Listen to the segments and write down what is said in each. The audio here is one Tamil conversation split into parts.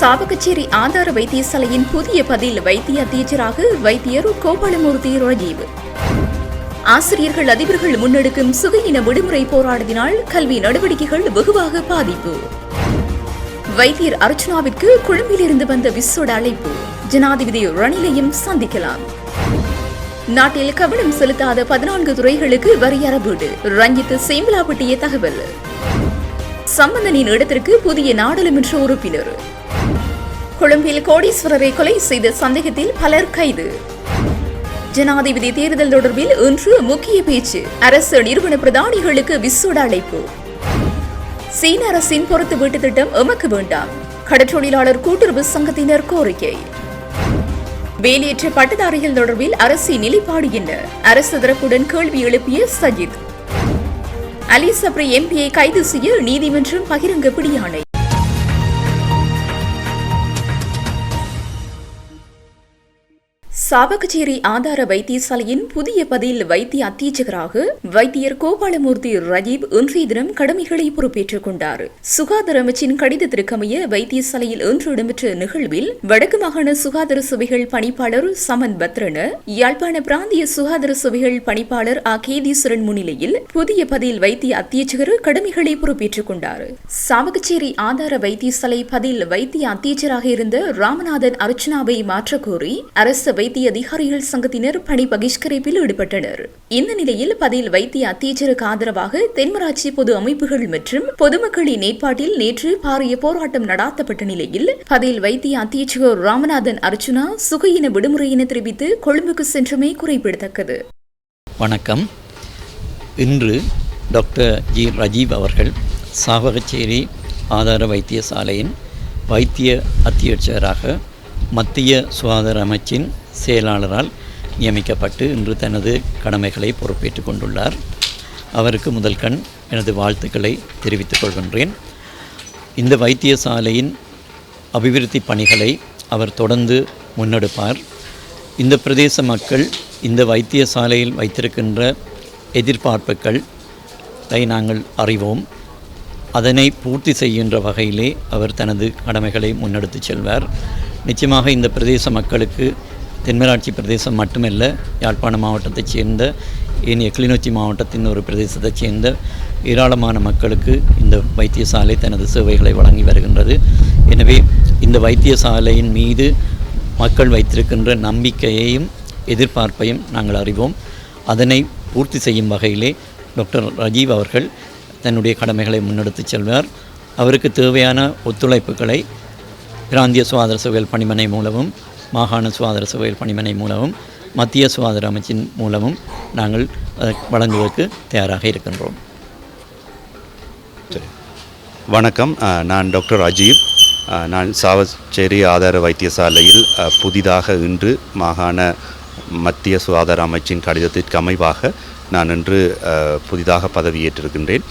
சாவகச்சேரி ஆதார வைத்தியசாலையின் புதிய பதில் வைத்திய அத்தியட்சராக வைத்தியர் கோபாலமூர்த்தி ராஜீவ். ஆசிரியர்கள் அதிபர்கள் முன்னெடுக்கும் சுகையின விடுமுறை போராட்டத்தினால் கல்வி நடவடிக்கைகள் வெகுவாக பாதிப்பு. வைத்தியர் அர்ச்சனாவிற்கு கொழும்பிலிருந்து வந்த விசோட அழைப்பு. ஜனாதிபதி ரணிலையும் சந்திக்கலாம். நாட்டில் கவனம் செலுத்தாத பதினான்கு துறைகளுக்கு வரி அறவீடு ரஞ்சித் சேம்பலாப்பட்டிய தகவல். சம்பந்தனின் இடத்திற்கு புதிய நாடாளுமன்ற உறுப்பினர். கொழும்பில் கோடீஸ்வரரை கொலை செய்த சந்தேகத்தில் பலர் கைது. ஜனாதிபதி தேர்தல் தொடர்பில் இன்று முக்கிய பேச்சு. அரசு நிறுவன பிரதானிகளுக்கு விசோட அழைப்பு. சீன அரசின் பொறுத்து வீட்டு திட்டம் எமக்கு வேண்டாம். கடற்றொழிலாளர் கூட்டுறவு சங்கத்தினர் கோரிக்கை. வேலையற்ற பட்டதாரிகள் தொடர்பில் அரசின் நிலைப்பாடு என்ன? அரசு தரப்புடன் கேள்வி எழுப்பிய சஜித். அலி சப்ரி எம்பியை கைது செய்ய நீதிமன்றம் பகிரங்க பிடியாணை. சாவகச்சேரி ஆதார வைத்தியசாலையின் புதிய பதில் வைத்திய அத்தீட்சகராக வைத்தியர் கோபாலமூர்த்தி ரஜீப் இன்றைய தினம் கடமைகளை பொறுப்பேற்றுக் கொண்டார். சுகாதார அமைச்சின் கடிதத்திற்கமைய வைத்தியசாலையில் இன்று இடம்பெற்ற நிகழ்வில் வடக்கு மாகாண சுகாதார சபைகள் பணிப்பாளர் சமன் பத்ரன யாழ்ப்பாண பிராந்திய சுகாதார சபைகள் பணிப்பாளர் ஆ. கேதீஸ்வரன் முன்னிலையில் புதிய பதில் வைத்திய அத்தியட்சகர் கடமைகளை பொறுப்பேற்றுக் கொண்டார். சாவகச்சேரி ஆதார வைத்தியசாலை பதில் வைத்திய அத்தியட்சராக இருந்த ராமநாதன் அர்ச்சனாவை மாற்றக்கோரி அரசு வைத்திய அதிகாரிகள் சங்கத்தினர் பணி பகிஷ்கரிப்பில் ஈடுபட்டனர். இந்த நிலையில் பதில் வைத்திய அத்தியட்சருக்கு ஆதரவாக தென்மராட்சி பொது அமைப்புகள் மற்றும் பொதுமக்களின் ஏற்பாட்டில் நேற்று பாரிய போராட்டம் நடாத்தப்பட்ட நிலையில் பதில் வைத்திய அத்தீச்சகர் ராமநாதன் அர்ச்சுனா சுகையின விடுமுறையின தெரிவித்து கொழும்புக்கு சென்றமை குறிப்பிடத்தக்கது. வணக்கம். இன்று டாக்டர் ஜி ரஜீவ் அவர்கள் சாவகச்சேரி ஆதார வைத்தியசாலையின் வைத்திய அத்தியட்சகராக மத்திய சுகாதார அமைச்சின் செயலாளரால் நியமிக்கப்பட்டு இன்று தனது கடமைகளை பொறுப்பேற்றுக் கொண்டுள்ளார். அவருக்கு முதல் கண் எனது வாழ்த்துக்களை தெரிவித்துக் கொள்கின்றேன். இந்த வைத்தியசாலையின் அபிவிருத்தி பணிகளை அவர் தொடர்ந்து முன்னெடுப்பார். இந்த பிரதேச மக்கள் இந்த வைத்தியசாலையில் வைத்திருக்கின்ற எதிர்பார்ப்புகளை நாங்கள் அறிவோம். அதனை பூர்த்தி செய்கின்ற வகையிலே அவர் தனது கடமைகளை முன்னெடுத்துச் செல்வார். நிச்சயமாக இந்த பிரதேச மக்களுக்கு தென்மராட்சி பிரதேசம் மட்டுமல்ல யாழ்ப்பாண மாவட்டத்தைச் சேர்ந்த ஏனைய கிளிநொச்சி மாவட்டத்தின் ஒரு பிரதேசத்தைச் சேர்ந்த ஏராளமான மக்களுக்கு இந்த வைத்தியசாலை தனது சேவைகளை வழங்கி வருகின்றது. எனவே இந்த வைத்தியசாலையின் மீது மக்கள் வைத்திருக்கின்ற நம்பிக்கையையும் எதிர்பார்ப்பையும் நாங்கள் அறிவோம். அதனை பூர்த்தி செய்யும் வகையிலே டாக்டர் ரஜீவ் அவர்கள் தன்னுடைய கடமைகளை முன்னெடுத்துச் செல்வார். அவருக்கு தேவையான ஒத்துழைப்புகளை பிராந்திய சுகாதார சேவைகள் பணிமனை மூலமும் மாகாண சுகாதார சபையில் பணிமனை மூலமும் மத்திய சுகாதார அமைச்சின் மூலமும் நாங்கள் வழங்குவதற்கு தயாராக இருக்கின்றோம். வணக்கம். நான் டாக்டர் அஜீவ். நான் சாவச்சேரி ஆதார வைத்தியசாலையில் புதிதாக இன்று மாகாண மத்திய சுகாதார அமைச்சின் கடிதத்திற்கு அமைவாக நான் இன்று புதிதாக பதவியேற்றிருக்கின்றேன்.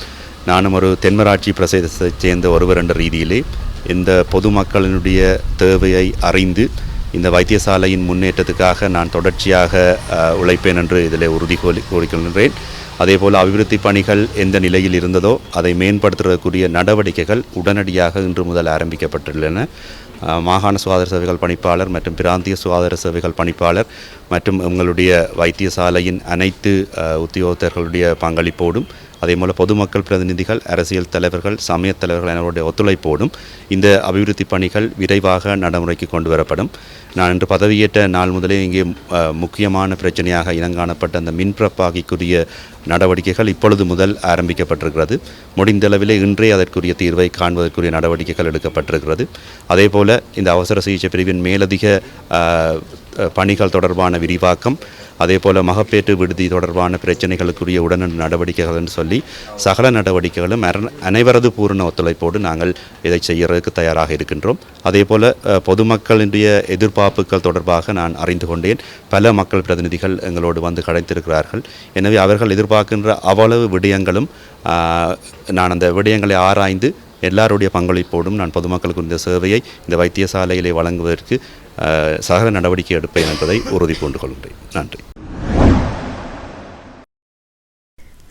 நானும் ஒரு தென்மராட்சி பிரதேசத்தைச் சேர்ந்த ஒருவர் என்ற ரீதியிலே இந்த பொதுமக்களினுடைய தேவையை அறிந்து இந்த வைத்தியசாலையின் முன்னேற்றத்துக்காக நான் தொடர்ச்சியாக உழைப்பேன் என்று இதில் உறுதி கோரி கோரிக்கொள்கின்றேன் அதேபோல் அபிவிருத்தி பணிகள் எந்த நிலையில் இருந்ததோ அதை மேம்படுத்துவதற்குரிய நடவடிக்கைகள் உடனடியாக இன்று முதல் ஆரம்பிக்கப்பட்டுள்ளன. மாகாண சுகாதார சேவைகள் பணிப்பாளர் மற்றும் பிராந்திய சுகாதார சேவைகள் பணிப்பாளர் மற்றும் உங்களுடைய வைத்தியசாலையின் அனைத்து உத்தியோகத்தர்களுடைய பங்களிப்போடும் அதே போல் பொதுமக்கள் பிரதிநிதிகள் அரசியல் தலைவர்கள் சமயத் தலைவர்கள் அவருடைய ஒத்துழைப்போடும் இந்த அபிவிருத்தி பணிகள் விரைவாக நடைமுறைக்கு கொண்டு வரப்படும். நான் இன்று பதவியேற்ற நாள் முதலே இங்கே முக்கியமான பிரச்சனையாக இனங்காணப்பட்ட அந்த மின்பிரப்பாகிக்குரிய நடவடிக்கைகள் இப்பொழுது முதல் ஆரம்பிக்கப்பட்டிருக்கிறது. முடிந்தளவிலே இன்றே அதற்குரிய தீர்வை காண்பதற்குரிய நடவடிக்கைகள் எடுக்கப்பட்டிருக்கிறது. அதேபோல இந்த அவசர சிகிச்சை பிரிவின் மேலதிக பணிகள் தொடர்பான விரிவாக்கம் அதேபோல மகப்பேற்று விடுதி தொடர்பான பிரச்சனைகளுக்குரிய உடனடி நடவடிக்கைகள் என்று சொல்லி சகல நடவடிக்கைகளும் அனைவரது பூரண ஒத்துழைப்போடு நாங்கள் இதை செய்கிறதுக்கு தயாராக இருக்கின்றோம். அதே போல் பொதுமக்களினுடைய எதிர்பார்ப்புகள் தொடர்பாக நான் அறிந்து கொண்டேன். பல மக்கள் பிரதிநிதிகள் எங்களோடு வந்து கடைத்திருக்கிறார்கள். எனவே அவர்கள் எதிர்பார்க்கின்ற அவ்வளவு விடயங்களும் நான் அந்த விடயங்களை ஆராய்ந்து எல்லாருடைய பங்களிப்போடும் நான் பொதுமக்களுக்கு இந்த சேவையை இந்த வைத்தியசாலையிலே வழங்குவதற்கு சகல நடவடிக்கை எடுப்பேன் என்பதை உறுதி கொண்டு கொள்கிறேன் நன்றி.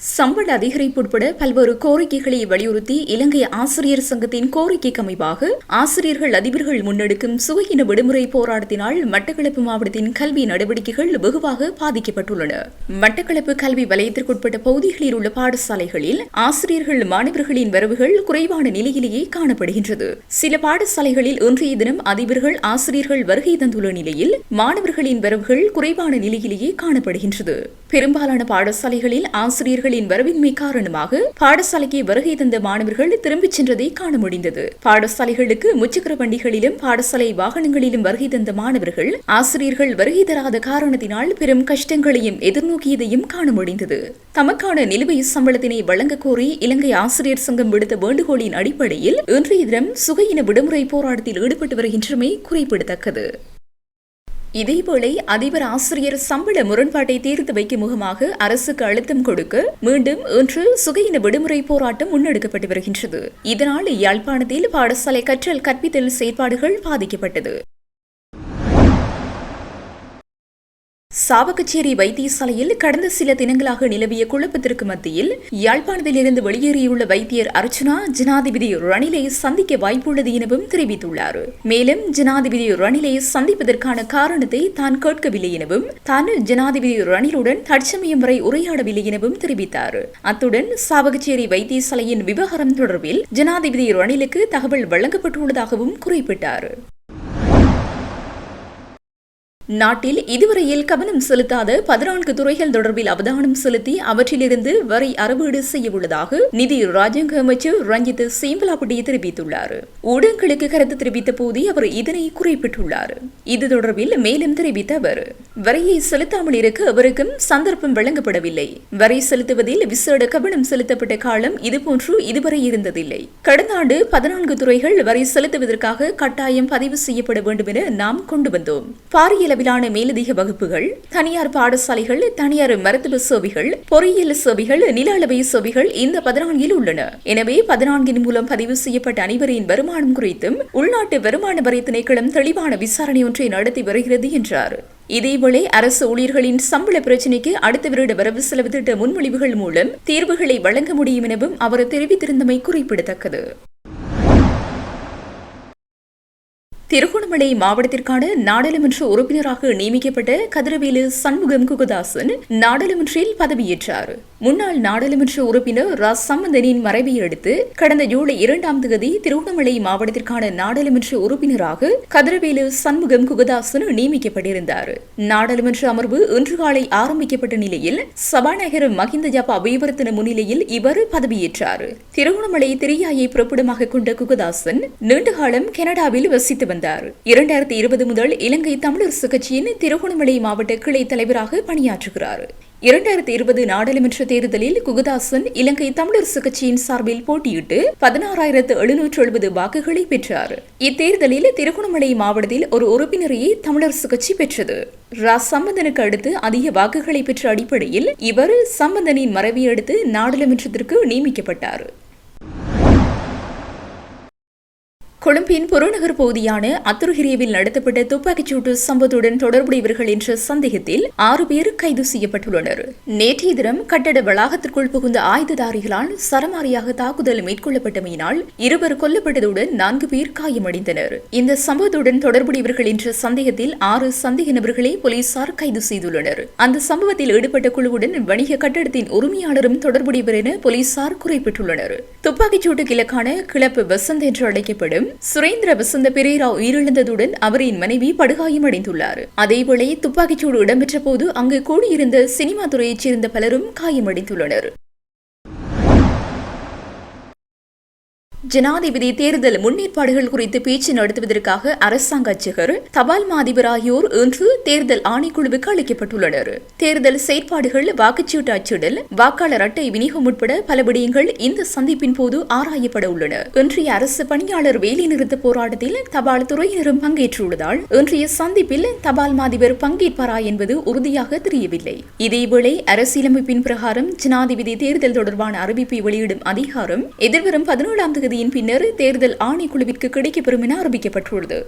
சம்பள அதிகரிப்பு உட்பட பல்வேறு கோரிக்கைகளை வலியுறுத்தி இலங்கை ஆசிரியர் சங்கத்தின் கோரிக்கைக்கு அமைவாக ஆசிரியர்கள் அதிபர்கள் முன்னெடுக்கும் சுவையின விடுமுறை போராட்டத்தினால் மட்டக்களப்பு மாவட்டத்தின் கல்வி நடவடிக்கைகள் வெகுவாக பாதிக்கப்பட்டுள்ளன. மட்டக்களப்பு கல்வி வலயத்திற்குட்பட்ட பகுதிகளில் உள்ள பாடசாலைகளில் ஆசிரியர்கள் மாணவர்களின் வரவுகள் குறைவான நிலையிலேயே காணப்படுகின்றது. சில பாடசாலைகளில் இன்றைய தினம் அதிபர்கள் ஆசிரியர்கள் வருகை தந்துள்ள நிலையில் மாணவர்களின் வரவுகள் குறைவான நிலையிலேயே காணப்படுகின்றது. பெரும்பாலான பாடசாலைகளில் ஆசிரியர்கள் ஆசிரியர்களின் வரவின்மை காரணமாக பாடசாலைக்கு வருகை தந்த மாணவர்கள் திரும்பிச் சென்றதை காண முடிந்தது. பாடசாலைகளுக்கு முச்சக்கர வண்டிகளிலும் பாடசாலை வாகனங்களிலும் வருகை தந்த மாணவர்கள் ஆசிரியர்கள் வருகை தராத காரணத்தினால் பெரும் கஷ்டங்களையும் எதிர்நோக்கியதையும் காண முடிந்தது. தமக்கான நிலுவை சம்பளத்தினை வழங்க கோரி இலங்கை ஆசிரியர் சங்கம் விடுத்த வேண்டுகோளின் அடிப்படையில் இன்றைய தினம் சுகையின விடுமுறை போராட்டத்தில் ஈடுபட்டு வருகின்றமை குறிப்பிடத்தக்கது. இதேவேளை அதிபர் ஆசிரியர் சம்பள முரண்பாட்டை தீர்த்து வைக்கும் முகமாக அரசுக்கு அழுத்தம் கொடுக்க மீண்டும் இன்று சுகையின விடுமுறை போராட்டம் முன்னெடுக்கப்பட்டு வருகின்றது. இதனால் யாழ்ப்பாணத்தில் பாடசாலை கற்றல் கற்பித்தல் செயற்பாடுகள் பாதிக்கப்பட்டது. சாவகச்சேரி வைத்தியசாலையில் கடந்த சில தினங்களாக நிலவிய குழப்பத்திற்கு மத்தியில் யாழ்ப்பாணத்திலிருந்து வெளியேறியுள்ள வைத்தியர் அர்ச்சனா ஜனாதிபதி ரணிலை சந்திக்க வாய்ப்புள்ளது எனவும் தெரிவித்துள்ளார். மேலும் ஜனாதிபதி ரணிலை சந்திப்பதற்கான காரணத்தை தான் கேட்கவில்லை எனவும் தான் ஜனாதிபதி ரணிலுடன் தற்சமயம் வரை உரையாடவில்லை எனவும் தெரிவித்தார். அத்துடன் சாவகச்சேரி வைத்தியசாலையின் விவகாரம் தொடர்பில் ஜனாதிபதி ரணிலுக்கு தகவல் வழங்கப்பட்டுள்ளதாகவும் குறிப்பிட்டார். நாட்டில் இதுவரையில் கவனம் செலுத்தாத பதினான்கு துறைகள் தொடர்பில் அவதானம் செலுத்தி அவற்றிலிருந்து வரி அறவீடு செய்யவுள்ளதாக நிதி ராஜாங்க அமைச்சர் ரஞ்சித் சீம்பலாபட்டி தெரிவித்துள்ளார். ஊடகங்களுக்கு கருத்து தெரிவித்த போதே அவர் இதனை குறிப்பிட்டுள்ளார். இது தொடர்பில் மேலும் தெரிவித்த அவர் வரியை செலுத்தாமல் இருக்க அவருக்கும் சந்தர்ப்பம் வழங்கப்படவில்லை. வரி செலுத்துவதில் விசேட கவனம் செலுத்தப்பட்ட காலம் இதுபோன்று இதுவரை இருந்ததில்லை. கடந்த ஆண்டு பதினான்கு துறைகள் வரி செலுத்துவதற்காக கட்டாயம் பதிவு செய்யப்பட வேண்டும் என நாம் கொண்டு வந்தோம். பாரிய அளவிலான மேலதிக வகுப்புகள் தனியார் பாடசாலைகள் தனியார் மருத்துவ சேவைகள் பொறியியல் சேவைகள் நில அளவை சேவைகள் இந்த பதினான்கில் உள்ளன. எனவே பதினான்கின் மூலம் பதிவு செய்யப்பட்ட அனைவரின் வருமானம் குறித்தும் உள்நாட்டு வருமான வரி திணைக்களம் தெளிவான விசாரணை ஒன்றை நடத்தி வருகிறது என்றார். இதேவேளை அரசு ஊழியர்களின் சம்பள பிரச்சினைக்கு அடுத்த வருட வரவு செலவு திட்ட முன்மொழிவுகள் மூலம் தீர்வுகளை வழங்க முடியும் எனவும் அவர் தெரிவித்திருந்தமை குறிப்பிடத்தக்கது. திருகோணமலை மாவட்டத்திற்கான நாடாளுமன்ற உறுப்பினராக நியமிக்கப்பட்ட கதிரவேலு சண்முகம் குகதாசன் நாடாளுமன்றில் பதவியேற்றார். முன்னாள் நாடாளுமன்ற உறுப்பினர் ராஸ் சம்பந்தனின் மறைவை அடுத்து கடந்த ஜூலை இரண்டாம் தேதி திருவண்ணாமலை மாவட்டத்திற்கான நாடாளுமன்ற உறுப்பினராக கதிரவேலு சண்முகம் குகதாசன் நியமிக்கப்பட்டிருந்தார். நாடாளுமன்ற அமர்வு இன்று காலை ஆரம்பிக்கப்பட்ட நிலையில் சபாநாயகர் மஹிந்த ஜபா அபிவர்த்தன முன்னிலையில் இவர் பதவியேற்றார். திருவண்ணாமலை திரியாயை புறப்படமாக கொண்ட குகதாசன் நீண்டகாலம் கனடாவில் வசித்து வந்தார். இரண்டாயிரத்தி இருபது முதல் இலங்கை தமிழரசு கட்சியின் திருகோணமலை மாவட்ட கிளை தலைவராக பணியாற்றுகிறார். இரண்டாயிரத்தி இருபது நாடாளுமன்ற தேர்தலில் குகதாசன் இலங்கை தமிழரசு கட்சியின் சார்பில் போட்டியிட்டு பதினாறாயிரத்து எழுநூற்று எழுபது வாக்குகளை பெற்றார். இத்தேர்தலில் திருகோணமலை மாவட்டத்தில் ஒரு உறுப்பினரையே தமிழரசு கட்சி பெற்றது. ரா. சம்பந்தனுக்கு அடுத்து அதிக வாக்குகளை பெற்ற அடிப்படையில் இவர் சம்பந்தனின் மறைவை அடுத்து நாடாளுமன்றத்திற்கு நியமிக்கப்பட்டார். கொழும்பின் புறநகர் பகுதியான அத்துருகிரியவில் நடத்தப்பட்ட துப்பாக்கிச்சூட்டு சம்பவத்துடன் தொடர்புடையவர்கள் என்ற சந்தேகத்தில் ஆறு பேர் கைது செய்யப்பட்டுள்ளனர். நேற்றைய தினம் கட்டட வளாகத்திற்குள் புகுந்த ஆயுததாரிகளால் சரமாரியாக தாக்குதல் மேற்கொள்ளப்பட்டமையினால் இருவர் கொல்லப்பட்டதுடன் நான்கு பேர் காயமடைந்தனர். இந்த சம்பவத்துடன் தொடர்புடையவர்கள் என்ற சந்தேகத்தில் ஆறு சந்தேக நபர்களை போலீசார் கைது செய்துள்ளனர். அந்த சம்பவத்தில் ஈடுபட்ட குழுவுடன் வணிக கட்டடத்தின் உரிமையாளரும் தொடர்புடையவர் என போலீசார் குறிப்பிட்டுள்ளனர் துப்பாக்கிச்சூட்டுக்கு இலக்கான கிளப்பு வசந்த் என்று அழைக்கப்படும் சுரேந்திர வசந்த பெரேரா உயிரிழந்ததுடன் அவரின் மனைவி படுகாயமடைந்துள்ளார் அதேவேளை துப்பாக்கிச்சூடு இடம்பெற்ற போது அங்கு கூடியிருந்த சினிமா துறையைச் சேர்ந்த பலரும் காயமடைந்துள்ளனர். ஜனாதிபதி தேர்தல் முன்னேற்பாடுகள் குறித்து பேச்சு நடத்துவதற்காக அரசாங்க அச்சகர் தபால் மாதிபர் ஆகியோர் இன்று தேர்தல் ஆணைக்குழுவுக்கு அளிக்கப்பட்டுள்ளனர் தேர்தல் செயற்பாடுகள் வாக்குச்சீட்டு அச்சிடல் வாக்காளர் அட்டை விநியோகம் உட்பட பல விடயங்கள் இந்த சந்திப்பின் போது ஆராயப்பட உள்ளன. இன்றைய அரசு பணியாளர் வேலைநிறுத்த போராட்டத்தில் தபால் துறையினரும் பங்கேற்றுள்ளதால் இன்றைய சந்திப்பில் தபால் மாதிபர் பங்கேற்பாரா என்பது உறுதியாக தெரியவில்லை. இதேவேளை அரசியலமைப்பின் பிரகாரம் ஜனாதிபதி தேர்தல் தொடர்பான அறிவிப்பை வெளியிடும் அதிகாரம் எதிர்வரும் பதினேழாம் தேதியின் பின்னர் தேர்தல் ஆணைக்குழுவிற்கு கிடைக்கப்பெறும் என அறிவிக்கப்பட்டுள்ளது.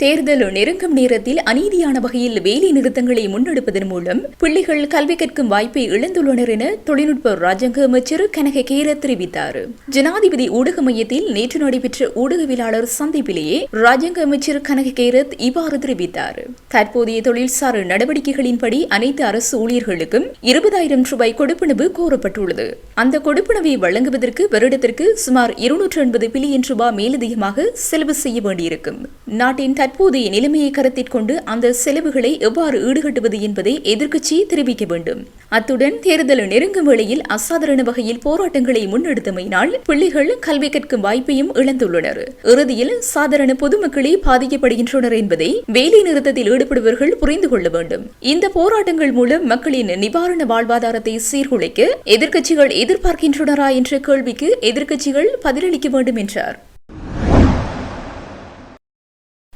தேர்தல் நெருங்கும் நேரத்தில் அநீதியான வகையில் வேலை நிறுத்தங்களை முன்னெடுப்பதன் மூலம் பிள்ளைகள் கல்வி கற்கும் வாய்ப்பை இழந்துள்ளனர் என தொழில்நுட்ப ராஜாங்க அமைச்சர் கனக கேர தெரிவித்தார். ஜனாதிபதி ஊடக மையத்தில் நேற்று நடைபெற்ற ஊடகவியலாளர் சந்திப்பிலேயே ராஜாங்க அமைச்சர் கனக கேரத் இவ்வாறு தெரிவித்தார். தற்போதைய தொழில்சார் நடவடிக்கைகளின்படி அனைத்து அரசு ஊழியர்களுக்கும் இருபதாயிரம் ரூபாய் கொடுப்பனவு கோரப்பட்டுள்ளது. அந்த கொடுப்பனவை வழங்குவதற்கு வருடத்திற்கு சுமார் இருநூற்று எண்பது பில்லியன் ரூபாய் மேலதிகமாக செலவு செய்ய வேண்டியிருக்கும். நாட்டின் தற்போதைய நிலைமையை கருத்தில் கொண்டு அந்த செலவுகளை எவ்வாறு ஈடுகட்டுவது என்பதை எதிர்க்கட்சி தெரிவிக்க வேண்டும். அத்துடன் தேர்தல் நெருங்கும் வேளையில் அசாதாரண வகையில் போராட்டங்களை முன்னெடுத்தமையினால் பிள்ளைகள் கல்வி கற்கும் வாய்ப்பையும் இழந்துள்ளனர். இறுதியில் சாதாரண பொதுமக்களே பாதிக்கப்படுகின்றனர் என்பதை வேலை நிறுத்தத்தில் ஈடுபடுபவர்கள் புரிந்து கொள்ள வேண்டும். இந்த போராட்டங்கள் மூலம் மக்களின் நிவாரண வாழ்வாதாரத்தை சீர்குலைக்க எதிர்க்கட்சிகள் எதிர்பார்க்கின்றனரா என்ற கேள்விக்கு எதிர்க்கட்சிகள் பதிலளிக்க வேண்டும் என்றார்.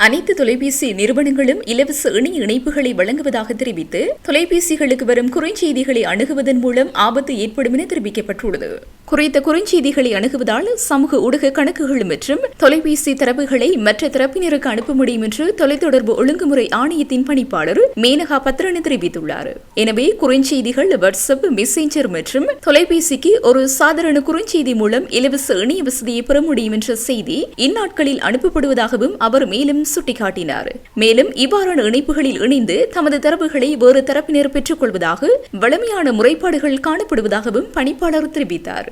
அனைத்து தொலைபேசி நிறுவனங்களும் இலவச இணைய இணைப்புகளை வழங்குவதாக தெரிவித்து தொலைபேசிகளுக்கு வரும் குறுஞ்செய்திகளை அணுகுவதன் மூலம் ஆபத்து ஏற்படும் என தெரிவிக்கப்பட்டுள்ளது. குறித்த குறுஞ்செய்திகளை அணுகுவதால் சமூக ஊடக கணக்குகள் மற்றும் தொலைபேசி தரவுகளை மற்ற தரப்பினருக்கு அனுப்ப முடியும் என்று தொலைத்தொடர்பு ஒழுங்குமுறை ஆணையத்தின் பணிப்பாளர் மேனகா பத்ரன் தெரிவித்துள்ளார். எனவே குறுஞ்செய்திகள் வாட்ஸ்அப் மெசேஞ்சர் மற்றும் தொலைபேசிக்கு ஒரு சாதாரண குறுஞ்செய்தி மூலம் இலவச இணைய வசதியை பெற முடியும் என்ற செய்தி இந்நாட்களில் அனுப்பப்படுவதாகவும் அவர் மேலும் சுட்டிக்காட்டினார். மேலும் இவ்வாறான இணைப்புகளில் இணைந்து தமது தரப்புகளை வேறு தரப்பினர் பெற்றுக் கொள்வதாக வளமையான முறைப்பாடுகள் காணப்படுவதாகவும் பணிப்பாளர் தெரிவித்தார்.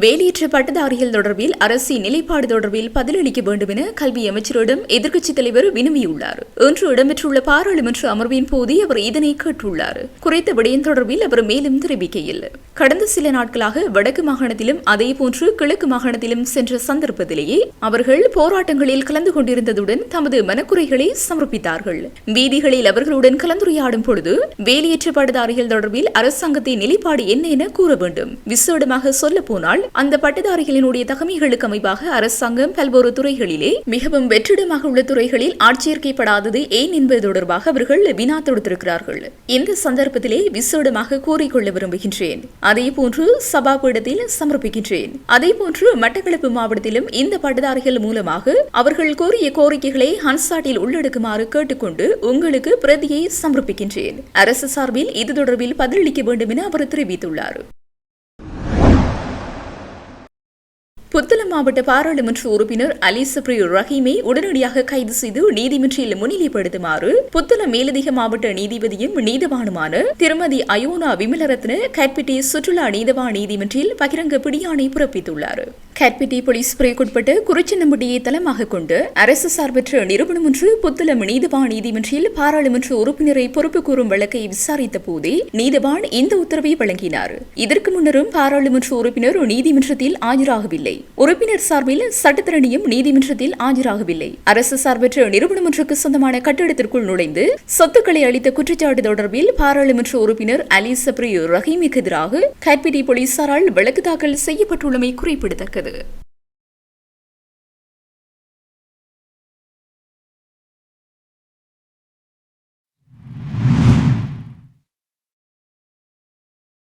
வேலையற்ற பட்டதாரிகள் தொடர்பில் அரசின் நிலைப்பாடு தொடர்பில் பதிலளிக்க வேண்டும் என கல்வி அமைச்சரிடம் எதிர்க்கட்சித் தலைவர் வினவியுள்ளார். இன்று இடம்பெற்றுள்ள பாராளுமன்ற அமர்வின் போதே அவர் இதனை கேட்டுள்ளார். குறைத்த விடயம் தொடர்பில் அவர் மேலும் தெரிவிக்கையில் கடந்த சில நாட்களாக வடக்கு மாகாணத்திலும் அதேபோன்று கிழக்கு மாகாணத்திலும் சென்ற சந்தர்ப்பத்திலேயே அவர்கள் போராட்டங்களில் கலந்து கொண்டிருந்ததுடன் தமது மனக்குறைகளை சமர்ப்பித்தார்கள். வீதிகளில் அவர்களுடன் கலந்துரையாடும் பொழுது வேலையற்ற பட்டதாரிகள் தொடர்பில் அரசாங்கத்தின் நிலைப்பாடு என்ன என கூற வேண்டும். விசேடமாக சொல்ல போனால் அந்த பட்டதாரிகளினுடைய தகமைகளுக்கு அமைப்பாக அரசாங்கம் பல்வேறு துறைகளிலே மிகவும் வெற்றிடமாக உள்ள துறைகளில் ஆட்சேர்க்கப்படாதது ஏன் என்பது தொடர்பாக அவர்கள் வினா தொடுத்திருக்கிறார்கள். இந்த சந்தர்ப்பத்திலே விசேடமாக கூறிக்கொள்ள விரும்புகின்றேன். அதே போன்று சபாபீடத்தில் சமர்ப்பிக்கின்றேன். அதே போன்று மட்டக்களப்பு மாவட்டத்திலும் இந்த பட்டதாரிகள் மூலமாக அவர்கள் கோரிய கோரிக்கைகளை ஹன்சாட்டில் உள்ளடக்குமாறு கேட்டுக்கொண்டு உங்களுக்கு பிரதியை சமர்ப்பிக்கின்றேன். அரசு சார்பில் இது தொடர்பில் பதிலளிக்க வேண்டும் என அவர் தெரிவித்துள்ளார். புத்தளம் மாவட்ட பாராளுமன்ற உறுப்பினர் அலி சப்ரி ரஹீமை உடனடியாக கைது செய்து நீதிமன்றில் முன்னிலைப்படுத்துமாறு புத்தளம் மேலதிக மாவட்ட நீதிபதியும் நீதவானுமான திருமதி அயோனா விமலரத்ன கட்பிட்டி சுற்றுலா நீதவான் நீதிமன்றில் பகிரங்க பிடியாணை பிறப்பித்துள்ளார். கட்பிட்டி போலீஸ் பிரிவுக்குட்பட்ட குறிச்சின்னம்பட்டியை தளமாக கொண்டு அரசு சார்பற்ற நிறுவனம் ஒன்று புத்தளம் நீதிவான் நீதிமன்றில் பாராளுமன்ற உறுப்பினரை பொறுப்பு கூறும் வழக்கை விசாரித்த போதே நீதிவான் இந்த உத்தரவை வழங்கினார். இதற்கு முன்னரும் பாராளுமன்ற உறுப்பினர் நீதிமன்றத்தில் ஆஜராகவில்லை. உறுப்பினர் சார்பில் சட்டத்திரணியும் நீதிமன்றத்தில் ஆஜராகவில்லை. அரசு சார்பற்ற நிறுவனம் ஒன்றுக்கு சொந்தமான கட்டிடத்திற்குள் நுழைந்து சொத்துக்களை அளித்த குற்றச்சாட்டு தொடர்பில் பாராளுமன்ற உறுப்பினர் அலி சப்ரி ரஹீமுக்கு எதிராக கட்பிடி போலீசாரால் வழக்கு தாக்கல் செய்யப்பட்டுள்ளமை குறிப்பிடத்தக்கது. く